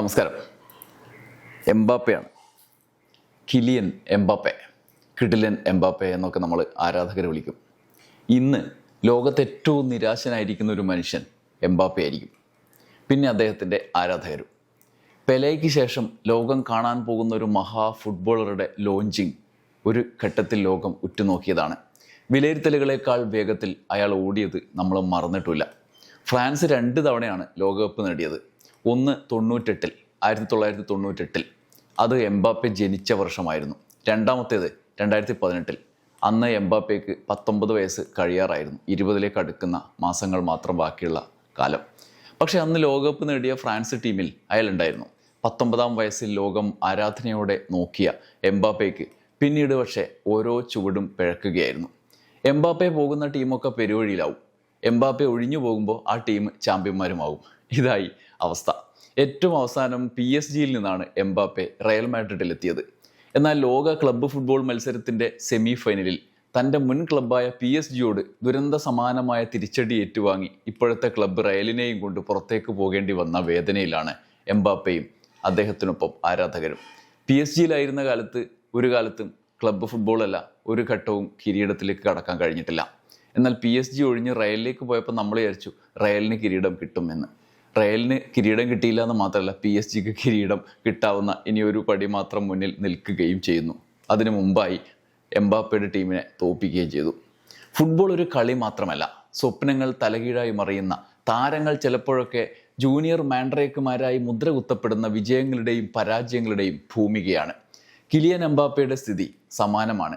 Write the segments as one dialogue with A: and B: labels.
A: നമസ്കാരം. എംബാപ്പയാണ്. Kylian Mbappe കിഡിലൻ എംബാപ്പെ എന്നൊക്കെ നമ്മൾ ആരാധകരെ വിളിക്കും. ഇന്ന് ലോകത്ത് ഏറ്റവും നിരാശനായിരിക്കുന്ന ഒരു മനുഷ്യൻ എംബാപ്പെ ആയിരിക്കും. പിന്നെ അദ്ദേഹത്തിന്റെ ആരാധകരും. പെലയ്ക്ക് ശേഷം ലോകം കാണാൻ പോകുന്ന ഒരു മഹാ ഫുട്ബോളറുടെ ലോഞ്ചിങ് ഒരു ഘട്ടത്തിൽ ലോകം ഉറ്റുനോക്കിയതാണ്. വിലയിരുത്തലുകളേക്കാൾ വേഗത്തിൽ അയാൾ ഓടിയത് നമ്മൾ മറന്നിട്ടില്ല. ഫ്രാൻസ് രണ്ട് തവണയാണ് ലോകകപ്പ് നേടിയത്. ഒന്ന് തൊണ്ണൂറ്റെട്ടിൽ ആയിരത്തി തൊള്ളായിരത്തി തൊണ്ണൂറ്റെട്ടിൽ. അത് എംബാപ്പെ ജനിച്ച വർഷമായിരുന്നു. രണ്ടാമത്തേത് രണ്ടായിരത്തി പതിനെട്ടിൽ അന്ന് എംബാപ്പേക്ക് പത്തൊമ്പത് വയസ്സ് കഴിയാറായിരുന്നു. ഇരുപതിലേക്ക് അടുക്കുന്ന മാസങ്ങൾ മാത്രം ബാക്കിയുള്ള കാലം. പക്ഷേ അന്ന് ലോകകപ്പ് നേടിയ ഫ്രാൻസ് ടീമിൽ അയാളുണ്ടായിരുന്നു. പത്തൊമ്പതാം വയസ്സിൽ ലോകം ആരാധനയോടെ നോക്കിയ എംബാപ്പേക്ക് പിന്നീട് പക്ഷേ ഓരോ ചുവടും പിഴക്കുകയായിരുന്നു. എംബാപ്പെ പോകുന്ന ടീമൊക്കെ പെരുവഴിയിലാവും. എംബാപ്പെ ഒഴിഞ്ഞു പോകുമ്പോൾ ആ ടീം ചാമ്പ്യന്മാരുമാവും. ഇതായി അവസ്ഥ. ഏറ്റവും അവസാനം പി എസ് ജിയിൽ നിന്നാണ് എംബാപ്പെ റയൽ മാഡ്രിഡിൽ എത്തിയത് എന്നാൽ ലോക ക്ലബ്ബ് ഫുട്ബോൾ മത്സരത്തിന്റെ സെമി ഫൈനലിൽ തന്റെ മുൻ ക്ലബ്ബായ പി എസ് ജിയോട് ദുരന്ത സമാനമായ തിരിച്ചടി ഏറ്റുവാങ്ങി ഇപ്പോഴത്തെ ക്ലബ്ബ് റയലിനെയും കൊണ്ട് പുറത്തേക്ക് പോകേണ്ടി വന്ന വേദനയിലാണ് എംബാപ്പയും അദ്ദേഹത്തിനൊപ്പം ആരാധകരും. പി എസ് ജിയിലായിരുന്ന കാലത്ത് ഒരു കാലത്തും ക്ലബ്ബ് ഫുട്ബോളല്ല ഒരു ഘട്ടവും കിരീടത്തിലേക്ക് കടക്കാൻ കഴിഞ്ഞിട്ടില്ല. എന്നാൽ പി എസ് ജി ഒഴിഞ്ഞ് റയലിലേക്ക് പോയപ്പോൾ നമ്മൾ വിചാരിച്ചു റയലിന് കിരീടം കിട്ടുമെന്ന്. റയലിന് കിരീടം കിട്ടിയില്ല എന്ന് മാത്രമല്ല പി എസ് ജിക്ക് കിരീടം കിട്ടാവുന്ന ഇനിയൊരു പടി മാത്രം മുന്നിൽ നിൽക്കുകയും ചെയ്യുന്നു. അതിനു മുമ്പായി എംബാപ്പയുടെ ടീമിനെ തോപ്പിക്കുകയും ചെയ്തു. ഫുട്ബോൾ ഒരു കളി മാത്രമല്ല സ്വപ്നങ്ങൾ തലകീഴായി മറിയുന്ന താരങ്ങൾ ചിലപ്പോഴൊക്കെ ജൂനിയർ മാൻഡ്രേക്കുമാരായി മുദ്ര കുത്തപ്പെടുന്ന വിജയങ്ങളുടെയും പരാജയങ്ങളുടെയും ഭൂമികയാണ്. കിലിയൻ എംബാപ്പയുടെ സ്ഥിതി സമാനമാണ്.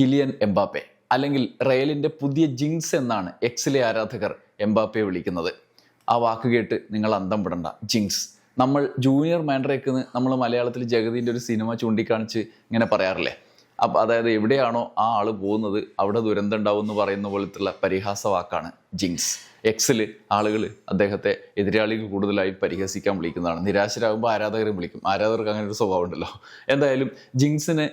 A: കിലിയൻ എംബാപ്പെ അല്ലെങ്കിൽ റയലിന്റെ പുതിയ ജിങ്സ് എന്നാണ് എക്സിലെ ആരാധകർ എംബാപ്പയെ വിളിക്കുന്നത്. ആ വാക്ക് കേട്ട് നിങ്ങൾ അന്തം വിടണ്ട. ജിങ്സ് നമ്മൾ ജൂനിയർ മാൻഡ്രേക്ക് നമ്മൾ മലയാളത്തിൽ ജഗതിന്റെ ഒരു സിനിമ ചൂണ്ടിക്കാണിച്ച് ഇങ്ങനെ പറയാറില്ലേ? അപ്പം അതായത് എവിടെയാണോ ആ ആൾ പോകുന്നത് അവിടെ ദുരന്തം ഉണ്ടാവും എന്ന് പറയുന്ന പോലത്തുള്ള പരിഹാസ വാക്കാണ് ജിങ്സ് എക്സിൽ ആളുകൾ അദ്ദേഹത്തെ എതിരാളിക്ക് കൂടുതലായി പരിഹസിക്കാൻ വിളിക്കുന്നതാണ്. നിരാശരാകുമ്പോൾ ആരാധകരെ വിളിക്കും. ആരാധകർക്ക് അങ്ങനെ ഒരു സ്വഭാവം ഉണ്ടല്ലോ. എന്തായാലും ജിങ്സിന്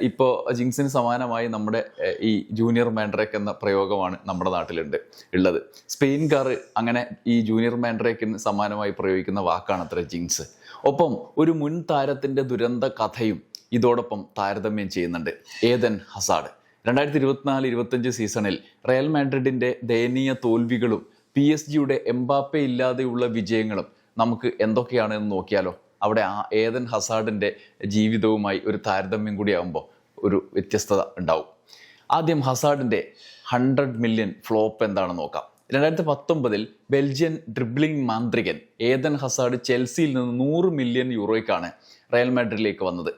A: ഇപ്പോൾ ജിങ്സിന് സമാനമായി നമ്മുടെ ഈ ജൂനിയർ മാൻഡ്രേക്ക് എന്ന പ്രയോഗമാണ് നമ്മുടെ നാട്ടിലുണ്ട് ഉള്ളത്. സ്പെയിൻകാർ അങ്ങനെ ഈ ജൂനിയർ മാൻഡ്രേക്കിന് സമാനമായി പ്രയോഗിക്കുന്ന വാക്കാണ് അത്ര ജിങ്സ് ഒപ്പം ഒരു മുൻ താരത്തിന്റെ ദുരന്ത കഥയും ഇതോടൊപ്പം താരതമ്യം ചെയ്യുന്നുണ്ട് ഏതൻ ഹസാഡ്. രണ്ടായിരത്തി ഇരുപത്തിനാല് ഇരുപത്തഞ്ച് സീസണിൽ റയൽ മാഡ്രിഡിന്റെ ദയനീയ തോൽവികളും പി എസ് ജിയുടെ എംബാപ്പെ ഇല്ലാതെയുള്ള വിജയങ്ങളും നമുക്ക് എന്തൊക്കെയാണ് എന്ന് നോക്കിയാലോ? അവിടെ ആ ഏതൻ ഹസാഡിന്റെ ജീവിതവുമായി ഒരു താരതമ്യം കൂടി കൂടിയാകുമ്പോൾ ഒരു വ്യത്യസ്തത ഉണ്ടാവും. ആദ്യം ഹസാഡിന്റെ ഹൺഡ്രഡ് മില്യൺ ഫ്ലോപ്പ് എന്താണെന്ന് നോക്കാം. രണ്ടായിരത്തി പത്തൊമ്പതിൽ ബെൽജിയൻ ഡ്രിബ്ലിംഗ് മാന്ത്രികൻ ഏതൻ ഹസാഡ് ചെൽസിയിൽ നിന്ന് നൂറ് മില്യൺ യൂറോയ്ക്കാണ് റയൽ മാഡ്രിഡിലേക്ക് വന്നത്.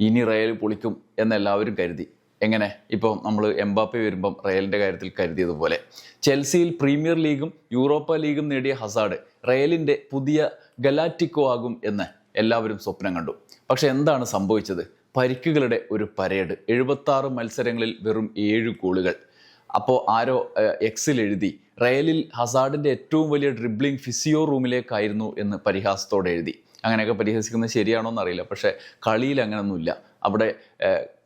A: ഇനി റയൽ പൊളിക്കും എന്നെല്ലാവരും കരുതി. എങ്ങനെ? ഇപ്പോൾ നമ്മൾ എംബാപ്പെ വരുമ്പം റയലിന്റെ കാര്യത്തിൽ കരുതിയതുപോലെ. ചെൽസിയിൽ പ്രീമിയർ ലീഗും യൂറോപ്പ ലീഗും നേടിയ ഹസാഡ് റയലിന്റെ പുതിയ ഗലാറ്റിക്കോ ആകും എന്ന് എല്ലാവരും സ്വപ്നം കണ്ടു. പക്ഷെ എന്താണ് സംഭവിച്ചത്? പരിക്കുകളുടെ ഒരു പരേഡ്. എഴുപത്താറ് മത്സരങ്ങളിൽ വെറും ഏഴ് ഗോളുകൾ. അപ്പോൾ ആരോ എക്സിൽ എഴുതി റയലിൽ ഹസാഡിന്റെ ഏറ്റവും വലിയ ഡ്രിബ്ലിംഗ് ഫിസിയോ റൂമിലേക്കായിരുന്നു എന്ന് പരിഹാസത്തോടെ എഴുതി. അങ്ങനെയൊക്കെ പരിഹസിക്കുന്നത് ശരിയാണോ എന്നറിയില്ല. പക്ഷേ കളിയിൽ അങ്ങനെയൊന്നുമില്ല അവിടെ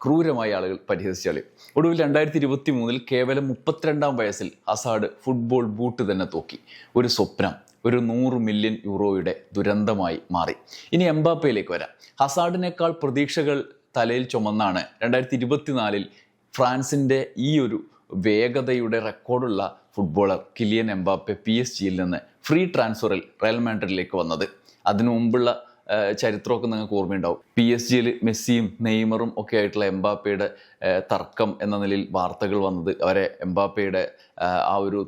A: ക്രൂരമായ ആളുകൾ പരിഹസിച്ച കളി. ഒടുവിൽ രണ്ടായിരത്തി ഇരുപത്തി മൂന്നിൽ കേവലം മുപ്പത്തിരണ്ടാം വയസ്സിൽ അസാഡ് ഫുട്ബോൾ ബൂട്ട് തന്നെ തോക്കി. ഒരു സ്വപ്നം ഒരു നൂറ് മില്യൺ യൂറോയുടെ ദുരന്തമായി മാറി. ഇനി എംബാപ്പയിലേക്ക് വരാം. ഹസാഡിനേക്കാൾ പ്രതീക്ഷകൾ തലയിൽ ചുമന്നാണ് രണ്ടായിരത്തി ഇരുപത്തിനാലിൽ ഫ്രാൻസിന്റെ ഈ ഒരു വേഗതയുടെ റെക്കോർഡുള്ള footballer Kylian Mbappe P S ജിയിൽ നിന്ന് ഫ്രീ ട്രാൻസ്ഫറിൽ റയൽ മാൻഡ്രിഡിലേക്ക് വന്നത്. അതിനു മുമ്പുള്ള ചരിത്രമൊക്കെ നിങ്ങൾക്ക് ഓർമ്മയുണ്ടാവും. പി എസ് ജിയിൽ മെസ്സിയും നെയ്മറും ഒക്കെ ആയിട്ടുള്ള എംബാപ്പയുടെ തർക്കം എന്ന നിലയിൽ വാർത്തകൾ വന്നത് അവരെ എംബാപ്പയുടെ ആ, ഒരു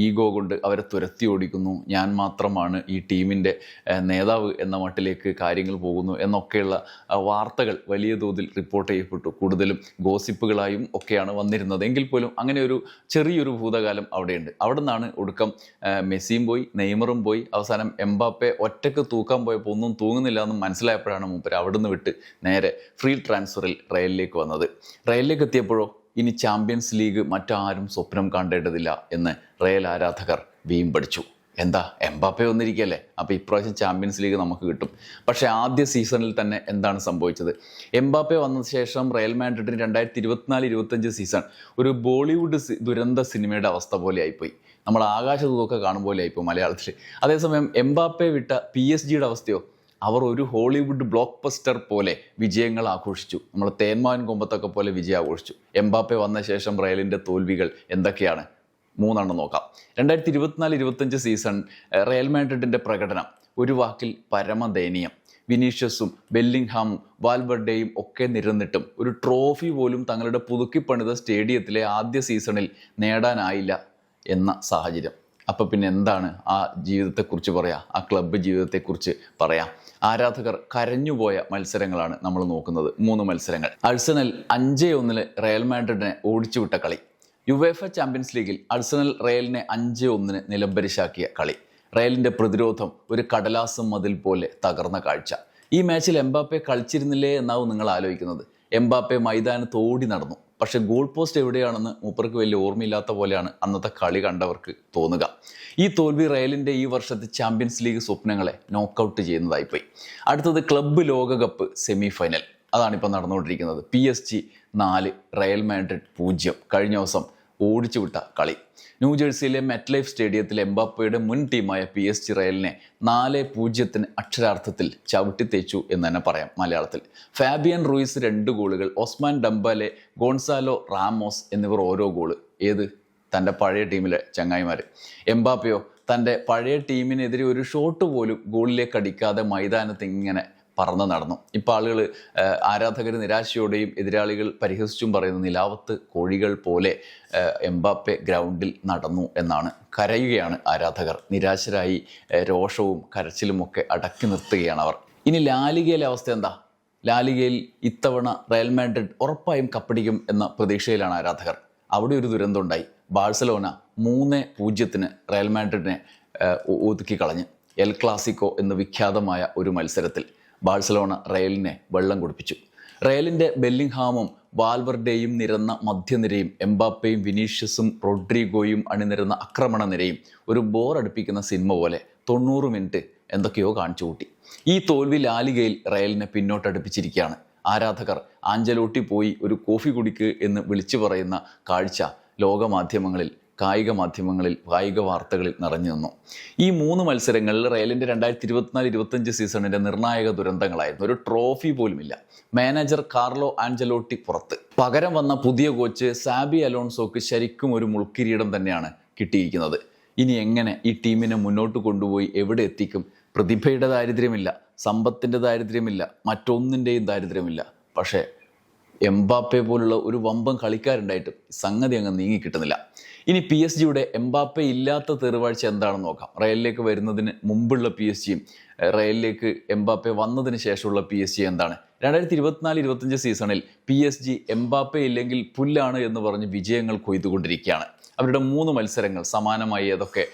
A: ഈഗോ കൊണ്ട് അവരെ തുരത്തി ഓടിക്കുന്നു. ഞാൻ മാത്രമാണ് ഈ ടീമിന്റെ നേതാവ് എന്ന മട്ടിലേക്ക് കാര്യങ്ങൾ പോകുന്നു എന്നൊക്കെയുള്ള വാർത്തകൾ വലിയ തോതിൽ റിപ്പോർട്ട് ചെയ്യപ്പെട്ടു. കൂടുതലും ഗോസിപ്പുകളായും ഒക്കെയാണ് വന്നിരുന്നത്. എങ്കിൽ പോലും അങ്ങനെ ഒരു ചെറിയൊരു ഭൂതകാലം അവിടെയുണ്ട്. അവിടെ നിന്നാണ് ഒടുക്കം മെസ്സിയും പോയി നെയ്മറും പോയി. അവസാനം എംബാപ്പെ ഒറ്റയ്ക്ക് തൂക്കാൻ പോയപ്പോൾ ഒന്നും തൂങ്ങുന്നില്ല എന്ന് മനസ്സിലായപ്പോഴാണ് മൂപ്പർ അവിടുന്ന് വിട്ട് നേരെ ഫ്രീ ട്രാൻസ്ഫറിൽ റയലിലേക്ക് വന്നത്. റയലിലേക്ക് എത്തിയപ്പോഴോ ഇനി ചാമ്പ്യൻസ് ലീഗ് മറ്റാരും സ്വപ്നം കണ്ടേണ്ടതില്ല എന്ന് റയൽ ആരാധകർ വീം പഠിച്ചു എന്താ എംബാപ്പെ വന്നിരിക്കുകയല്ലേ? അപ്പോൾ ഇപ്രാവശ്യം ചാമ്പ്യൻസ് ലീഗ് നമുക്ക് കിട്ടും. പക്ഷേ ആദ്യ സീസണിൽ തന്നെ എന്താണ് സംഭവിച്ചത്? എംബാപ്പെ വന്ന ശേഷം റയൽ മാൻഡ്രിഡിന് രണ്ടായിരത്തി ഇരുപത്തിനാല് ഇരുപത്തഞ്ച് സീസൺ ഒരു ബോളിവുഡ് ദുരന്ത സിനിമയുടെ അവസ്ഥ പോലെ ആയിപ്പോയി. നമ്മൾ ആകാശദൂതൊക്കെ ആയിപ്പോയി മലയാളത്തിൽ. അതേസമയം എംബാപ്പെ വിട്ട പി എസ് ജിയുടെ അവസ്ഥയോ? അവർ ഒരു ഹോളിവുഡ് ബ്ലോക്ക് ബസ്റ്റർ പോലെ വിജയങ്ങൾ ആഘോഷിച്ചു. നമ്മൾ തേന്മാൻ കൊമ്പത്തൊക്കെ പോലെ വിജയം ആഘോഷിച്ചു. എംബാപ്പെ വന്ന ശേഷം റയലിന്റെ തോൽവികൾ എന്തൊക്കെയാണ്? മൂന്നെണ്ണം നോക്കാം. രണ്ടായിരത്തി ഇരുപത്തിനാല് ഇരുപത്തഞ്ച് സീസൺ റയൽ മാഡ്രിഡിന്റെ പ്രകടനം ഒരു വാക്കിൽ പരമദയനീയം. വിനീഷ്യസും ബെല്ലിംഗ്ഹാമും വാൽവർഡേയും ഒക്കെ നിരന്നിട്ടും ഒരു ട്രോഫി പോലും തങ്ങളുടെ പുതുക്കിപ്പണിത സ്റ്റേഡിയത്തിലെ ആദ്യ സീസണിൽ നേടാനായില്ല എന്ന സാഹചര്യം. അപ്പോൾ പിന്നെ എന്താണ് ആ ജീവിതത്തെക്കുറിച്ച് പറയാം? ആ ക്ലബ്ബ് ജീവിതത്തെക്കുറിച്ച് പറയാം. ആരാധകർ കരഞ്ഞുപോയ മത്സരങ്ങളാണ് നമ്മൾ നോക്കുന്നത്. മൂന്ന് മത്സരങ്ങൾ. അഴ്സണൽ അഞ്ചേ ഒന്നിൽ റയൽ മാഡ്രിഡിനെ ഓടിച്ചുവിട്ട കളി. യുവേഫ ചാമ്പ്യൻസ് ലീഗിൽ അഴ്സണൽ റയലിനെ അഞ്ചേ ഒന്നിന് നിലംപരിശാക്കിയ കളി. റയലിന്റെ പ്രതിരോധം ഒരു കടലാസം മതിൽ പോലെ തകർന്ന കാഴ്ച. ഈ മാച്ചിൽ എംബാപ്പെ കളിച്ചിരുന്നില്ലേ എന്നാവും നിങ്ങൾ ആലോചിക്കുന്നത്. എംബാപ്പെ മൈതാനത്ത് ഓടി നടന്നു. പക്ഷെ ഗോൾ പോസ്റ്റ് എവിടെയാണെന്ന് മൂപ്പർക്ക് വലിയ ഓർമ്മയില്ലാത്ത പോലെയാണ് അന്നത്തെ കളി കണ്ടവർക്ക് തോന്നുക. ഈ തോൽവി റയലിന്റെ ഈ വർഷത്തെ ചാമ്പ്യൻസ് ലീഗ് സ്വപ്നങ്ങളെ നോക്കൗട്ട് ചെയ്യുന്നതായിപ്പോയി. അടുത്തത് ക്ലബ്ബ് ലോകകപ്പ് സെമി ഫൈനൽ അതാണിപ്പോൾ നടന്നുകൊണ്ടിരിക്കുന്നത്. പി എസ് ജി നാല് റയൽ മാൻഡ്രിഡ് പൂജ്യം. കഴിഞ്ഞ ദിവസം ഓടിച്ചു വിട്ട കളി. ന്യൂജേഴ്സിയിലെ മെറ്റ് ലൈഫ് സ്റ്റേഡിയത്തിൽ എംബാപ്പയുടെ മുൻ ടീമായ പി എസ് ജി റയലിനെ നാല് പൂജ്യത്തിന് അക്ഷരാർത്ഥത്തിൽ ചവിട്ടിത്തേച്ചു എന്ന് തന്നെ പറയാം മലയാളത്തിൽ. ഫാബിയൻ റൂയിസ് രണ്ട് ഗോളുകൾ ഒസ്മാൻ ഡംബാലെ ഗോൺസാലോ റാമോസ് എന്നിവർ ഓരോ ഗോൾ. ഏത്? തന്റെ പഴയ ടീമിലെ ചങ്ങായിമാർ എംബാപ്പയോ? തന്റെ പഴയ ടീമിനെതിരെ ഒരു ഷോട്ട് പോലും ഗോളിലേക്ക് അടിക്കാതെ മൈതാനത്ത് ഇങ്ങനെ പറന്ന് നടന്നു. ഇപ്പോൾ ആളുകൾ ആരാധകർ നിരാശയോടെയും എതിരാളികൾ പരിഹസിച്ചും പറയുന്ന നിലാവത്ത് കോഴികൾ പോലെ എംബാപ്പെ ഗ്രൗണ്ടിൽ നടന്നു എന്നാണ് കരയുകയാണ് ആരാധകർ. നിരാശരായി രോഷവും കരച്ചിലുമൊക്കെ അടക്കി നിർത്തുകയാണ് അവർ. ഇനി ലാലികയിലെ അവസ്ഥ എന്താ? ലാലികയിൽ ഇത്തവണ റയൽ മാഡ്രിഡ് ഉറപ്പായും കപ്പടിക്കും എന്ന പ്രതീക്ഷയിലാണ് ആരാധകർ. അവിടെ ഒരു ദുരന്തം ഉണ്ടായി. ബാഴ്സലോന മൂന്ന് പൂജ്യത്തിന് റയൽ മാഡ്രിഡിനെ ഒതുക്കി കളഞ്ഞ്. എൽ ക്ലാസിക്കോ എന്ന് വിഖ്യാതമായ ഒരു മത്സരത്തിൽ. ബാഴ്സലോണ റയലിനെ വെള്ളം കുടിപ്പിച്ചു. റയലിന്റെ ബെല്ലിംഗ്ഹാമും വാൽവർഡേയും നിരന്ന മധ്യനിരയും എംബാപ്പയും വിനീഷ്യസും റോഡ്രിഗോയും അണിനിരന്ന ആക്രമണ നിരയും ഒരു ബോർ അടുപ്പിക്കുന്ന സിനിമ പോലെ തൊണ്ണൂറ് മിനിറ്റ് എന്തൊക്കെയോ കാണിച്ചു കൂട്ടി. ഈ തോൽവി ലാലികയിൽ റയലിനെ പിന്നോട്ടടുപ്പിച്ചിരിക്കുകയാണ് ആരാധകർ ആഞ്ചലോട്ടി പോയി ഒരു കോഫി കുടിക്ക് എന്ന് വിളിച്ചു പറയുന്ന കാഴ്ച ലോകമാധ്യമങ്ങളിൽ കായിക മാധ്യമങ്ങളിൽ കായിക വാർത്തകളിൽ നിറഞ്ഞു നിന്നു. ഈ മൂന്ന് മത്സരങ്ങളിൽ റയലിന്റെ രണ്ടായിരത്തി ഇരുപത്തിനാല് ഇരുപത്തഞ്ച് സീസണിന്റെ നിർണായക ദുരന്തങ്ങളായിരുന്നു. ഒരു ട്രോഫി പോലുമില്ല. മാനേജർ കാർലോ ആഞ്ചലോട്ടി പുറത്ത്. പകരം വന്ന പുതിയ കോച്ച് സാബി അലോൺസോക്ക് ശരിക്കും ഒരു മുൾക്കിരീടം തന്നെയാണ് കിട്ടിയിരിക്കുന്നത്. ഇനി എങ്ങനെ ഈ ടീമിനെ മുന്നോട്ട് കൊണ്ടുപോയി എവിടെ എത്തിക്കും? പ്രതിഭയുടെ ദാരിദ്ര്യമില്ല സമ്പത്തിന്റെ ദാരിദ്ര്യമില്ല മറ്റൊന്നിന്റെയും ദാരിദ്ര്യമില്ല. പക്ഷേ എംബാപ്പെ പോലുള്ള ഒരു വമ്പം കളിക്കാരുണ്ടായിട്ടും സംഗതി അങ്ങ് നീങ്ങി കിട്ടുന്നില്ല. ഇനി പി എസ് ജിയുടെ എംബാപ്പെ ഇല്ലാത്ത തെറുവാഴ്ച എന്താണെന്ന് നോക്കാം. റയലിലേക്ക് വരുന്നതിന് മുമ്പുള്ള പി എസ് ജിയും റയലിലേക്ക് എംബാപ്പെ വന്നതിന് ശേഷമുള്ള പി എസ് ജി എന്താണ്? രണ്ടായിരത്തി ഇരുപത്തിനാല് ഇരുപത്തഞ്ച് സീസണിൽ പി എസ് ജി എംബാപ്പെ ഇല്ലെങ്കിൽ പുല്ലാണ് എന്ന് പറഞ്ഞ് വിജയങ്ങൾ കൊയ്തുകൊണ്ടിരിക്കുകയാണ്. അവരുടെ മൂന്ന് മത്സരങ്ങൾ സമാനമായി ഏതൊക്കെ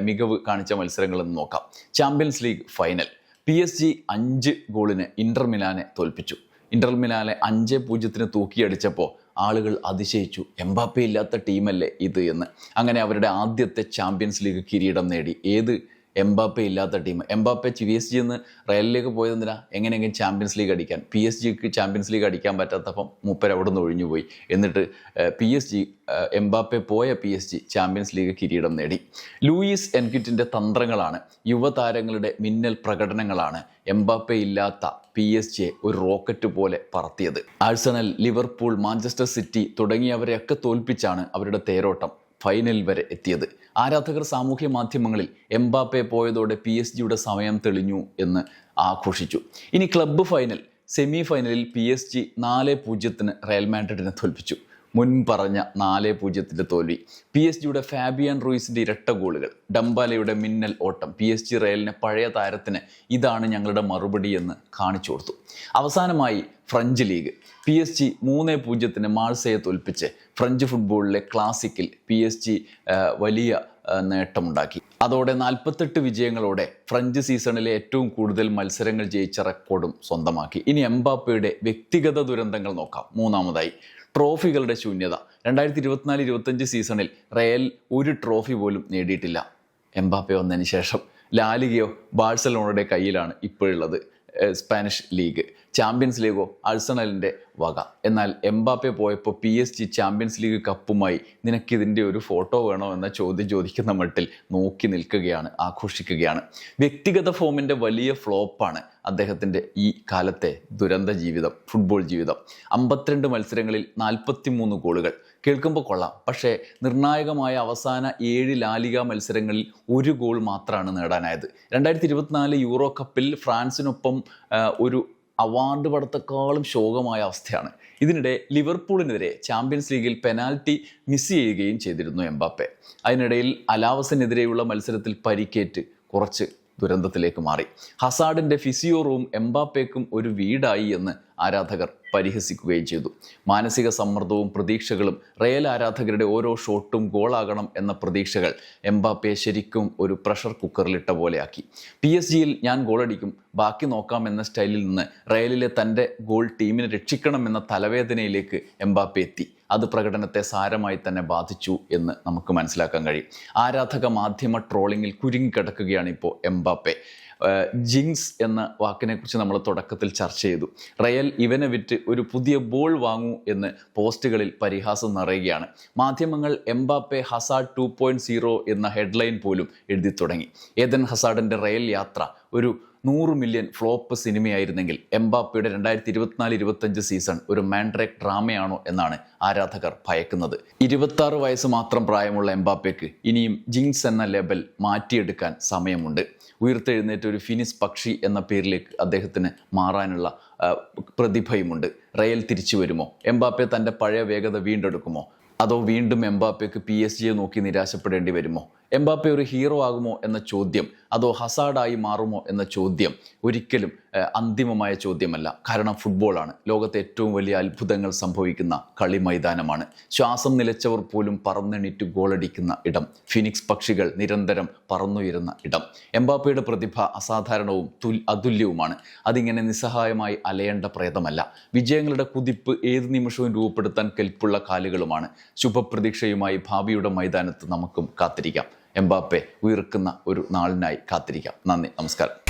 A: മികവ് കാണിച്ച മത്സരങ്ങൾ എന്ന് നോക്കാം. Champions league final. P S G അഞ്ച് ഗോളിന് ഇന്റർ മിലാനെ തോൽപ്പിച്ചു. ഇന്റർ മിലാനെ അഞ്ച് പൂജ്യത്തിന് തൂക്കിയടിച്ചപ്പോൾ ആളുകൾ അതിശയിച്ചു. എംബാപ്പയില്ലാത്ത ടീമല്ലേ ഇത് എന്ന്. അങ്ങനെ അവരുടെ ആദ്യത്തെ ചാമ്പ്യൻസ് ലീഗ് കിരീടം നേടി. ഏത് എംബാപ്പെ ഇല്ലാത്ത team. Mbappe P S G എന്ന് റയലിലേക്ക് പോയതെന്തിനാ? എങ്ങനെയെങ്കിലും ചാമ്പ്യൻസ് ലീഗ് അടിക്കാൻ. പി എസ് ജിക്ക് ചാമ്പ്യൻസ് ലീഗ് അടിക്കാൻ പറ്റാത്തപ്പം മൂപ്പർ അവിടെ നിന്ന് ഒഴിഞ്ഞുപോയി എന്നിട്ട് പി എസ് ജി എംബാപ്പെ പോയ P S G Champions League കിരീടം നേടി. ലൂയിസ് എൻകിറ്റിന്റെ തന്ത്രങ്ങളാണ് യുവതാരങ്ങളുടെ മിന്നൽ പ്രകടനങ്ങളാണ് എംബാപ്പെ ഇല്ലാത്ത പി എസ് ജിയെ ഒരു റോക്കറ്റ് പോലെ പറത്തിയത്. ആഴ്സണൽ ലിവർപൂൾ മാഞ്ചസ്റ്റർ സിറ്റി തുടങ്ങിയവരെയൊക്കെ തോൽപ്പിച്ചാണ് അവരുടെ തേരോട്ടം. ഫൈനലിൽ വരെ എത്തിയത്. ആരാധകർ സാമൂഹ്യ മാധ്യമങ്ങളിൽ എംബാപ്പെ പോയതോടെ പി എസ് ജിയുടെ സമയം തെളിഞ്ഞു എന്ന് ആഘോഷിച്ചു. ഇനി ക്ലബ്ബ് ഫൈനൽ സെമി ഫൈനലിൽ പി എസ് ജി നാല് പൂജ്യത്തിന് റയൽ മാഡ്രിഡിനെ തോൽപ്പിച്ചു. മുൻ പറഞ്ഞ നാല് പൂജ്യത്തിന്റെ തോൽവി. പി എസ് ജിയുടെ ഫാബിയൻ റൂയിസിന്റെ ഇരട്ട ഗോളുകൾ ഡംബാലയുടെ മിന്നൽ ഓട്ടം പി എസ് ജി റയലിനെ പഴയ താരത്തിന് ഇതാണ് ഞങ്ങളുടെ മറുപടി എന്ന് കാണിച്ചു കൊടുത്തു. അവസാനമായി French league. P S G മൂന്ന് പൂജ്യത്തിന് മാഴ്സയെ തോൽപ്പിച്ച് ഫ്രഞ്ച് ഫുട്ബോളിലെ ക്ലാസിക്കിൽ പി എസ് ജി വലിയ നേട്ടമുണ്ടാക്കി. അതോടെ നാൽപ്പത്തെട്ട് വിജയങ്ങളോടെ ഫ്രഞ്ച് സീസണിലെ ഏറ്റവും കൂടുതൽ മത്സരങ്ങൾ ജയിച്ച റെക്കോർഡും സ്വന്തമാക്കി. ഇനി എംബാപ്പയുടെ വ്യക്തിഗത ദുരന്തങ്ങൾ നോക്കാം. മൂന്നാമതായി ട്രോഫികളുടെ ശൂന്യത. രണ്ടായിരത്തി ഇരുപത്തിനാല് ഇരുപത്തഞ്ച് സീസണിൽ റയൽ ഒരു ട്രോഫി പോലും നേടിയിട്ടില്ല. എംബാപ്പെ വന്നതിന് ശേഷം ലാലികയോ ബാഴ്സലോണയുടെ കയ്യിലാണ് ഇപ്പോഴുള്ളത് സ്പാനിഷ് ലീഗ്. ചാമ്പ്യൻസ് ലീഗോ അഴ്സണലിന്റെ വക. എന്നാൽ എംബാപ്പെ പോയപ്പോൾ P S G champions league കപ്പുമായി നിനക്കിതിന്റെ ഒരു ഫോട്ടോ വേണോ എന്ന ചോദ്യം ചോദിക്കുന്ന മട്ടിൽ നോക്കി നിൽക്കുകയാണ് ആഘോഷിക്കുകയാണ്. വ്യക്തിഗത ഫോമിന്റെ വലിയ ഫ്ലോപ്പാണ് അദ്ദേഹത്തിന്റെ ഈ കാലത്തെ ദുരന്ത ജീവിതം ഫുട്ബോൾ ജീവിതം. അമ്പത്തിരണ്ട് മത്സരങ്ങളിൽ നാൽപ്പത്തി മൂന്ന് ഗോളുകൾ. കേൾക്കുമ്പോൾ കൊള്ളാം. പക്ഷേ നിർണായകമായ അവസാന ഏഴ് ലാലിക മത്സരങ്ങളിൽ ഒരു ഗോൾ മാത്രമാണ് നേടാനായത്. രണ്ടായിരത്തി ഇരുപത്തിനാല് യൂറോ കപ്പിൽ ഫ്രാൻസിനൊപ്പം ഒരു അവാർഡ് പടത്തെക്കാളും ശോകമായ അവസ്ഥയാണ്. ഇതിനിടെ ലിവർപൂളിനെതിരെ ചാമ്പ്യൻസ് ലീഗിൽ പെനാൽറ്റി മിസ് ചെയ്യുകയും ചെയ്തിരുന്നു എംബാപ്പെ. അതിനിടയിൽ അലാവസിനെതിരെയുള്ള മത്സരത്തിൽ പരിക്കേറ്റ് കുറച്ച് ദുരന്തത്തിലേക്ക് മാറി. ഹസാഡിന്റെ ഫിസിയോ റൂം എംബാപ്പേക്കും ഒരു വീടായി എന്ന് ആരാധകർ പരിഹസിക്കുകയും ചെയ്തു. മാനസിക സമ്മർദ്ദവും പ്രതീക്ഷകളും റയൽ ആരാധകരുടെ ഓരോ ഷോട്ടും ഗോളാകണം എന്ന പ്രതീക്ഷകൾ എംബാപ്പയെ ശരിക്കും ഒരു പ്രഷർ കുക്കറിലിട്ട പോലെയാക്കി. പി എസ് ജിയിൽ ഞാൻ ഗോളടിക്കും ബാക്കി നോക്കാം എന്ന സ്റ്റൈലിൽ നിന്ന് റയലിലെ തന്റെ ഗോൾ ടീമിനെ രക്ഷിക്കണം എന്ന തലവേദനയിലേക്ക് എംബാപ്പെ എത്തി. അത് പ്രകടനത്തെ സാരമായി തന്നെ ബാധിച്ചു എന്ന് നമുക്ക് മനസ്സിലാക്കാൻ കഴിയും. ആരാധക മാധ്യമ ട്രോളിങ്ങിൽ കുരുങ്ങിക്കിടക്കുകയാണ് ഇപ്പോൾ എംബാപ്പെ. ജിങ്സ് എന്ന വാക്കിനെ കുറിച്ച് നമ്മൾ തുടക്കത്തിൽ ചർച്ച ചെയ്തു. റയൽ ഇവനെ വിറ്റ് ഒരു പുതിയ ബോൾ വാങ്ങൂ എന്ന് പോസ്റ്റുകളിൽ പരിഹാസം നിറയുകയാണ്. മാധ്യമങ്ങൾ Mbappe Hazard two point zero എന്ന ഹെഡ്ലൈൻ പോലും എഴുതി തുടങ്ങി. ഏതൻ ഹസാഡിന്റെ റയൽ യാത്ര ഒരു നൂറ് മില്യൺ ഫ്ലോപ്പ് സിനിമയായിരുന്നെങ്കിൽ എംബാപ്പയുടെ രണ്ടായിരത്തി ഇരുപത്തിനാല് ഇരുപത്തഞ്ച് സീസൺ ഒരു മാൻഡ്രേക്ക് ഡ്രാമയാണോ എന്നാണ് ആരാധകർ ഭയക്കുന്നത്. ഇരുപത്താറ് വയസ്സ് മാത്രം പ്രായമുള്ള എംബാപ്പയ്ക്ക് ഇനിയും ജിങ്സ് എന്ന ലെബൽ മാറ്റിയെടുക്കാൻ സമയമുണ്ട്. ഉയർത്തെഴുന്നേറ്റ ഒരു ഫിനിസ് പക്ഷി എന്ന പേരിലേക്ക് അദ്ദേഹത്തിന് മാറാനുള്ള പ്രതിഭയുമുണ്ട്. റയൽ തിരിച്ചു വരുമോ? എംബാപ്പെ തന്റെ പഴയ വേഗത വീണ്ടെടുക്കുമോ? അതോ വീണ്ടും എംബാപ്പയ്ക്ക് പി എസ് ജിയെ നോക്കി നിരാശപ്പെടേണ്ടി വരുമോ? എംബാപ്പെ ഒരു ഹീറോ ആകുമോ എന്ന ചോദ്യം അതോ ഹസാഡായി മാറുമോ എന്ന ചോദ്യം ഒരിക്കലും അന്തിമമായ ചോദ്യമല്ല. കാരണം ഫുട്ബോളാണ്. ലോകത്തെ ഏറ്റവും വലിയ അത്ഭുതങ്ങൾ സംഭവിക്കുന്ന കളി മൈതാനമാണ്. ശ്വാസം നിലച്ചവർ പോലും പറന്നെണീറ്റ് ഗോളടിക്കുന്ന ഇടം. ഫിനിക്സ് പക്ഷികൾ നിരന്തരം പറന്നുയരുന്ന ഇടം. എംബാപ്പയുടെ പ്രതിഭ അസാധാരണവും തുൽ അതുല്യവുമാണ്. അതിങ്ങനെ നിസ്സഹായമായി അലയേണ്ട പ്രേതമല്ല. വിജയങ്ങളുടെ കുതിപ്പ് ഏത് നിമിഷവും രൂപപ്പെടുത്താൻ കെൽപ്പുള്ള കാലുകളുമാണ്. ശുഭപ്രതീക്ഷയുമായി ഭാവിയുടെ മൈതാനത്ത് നമുക്കും കാത്തിരിക്കാം. എംബാപ്പെ ഉയർക്കുന്ന ഒരു നാളിനായി കാത്തിരിക്കാം. നന്ദി നമസ്കാരം.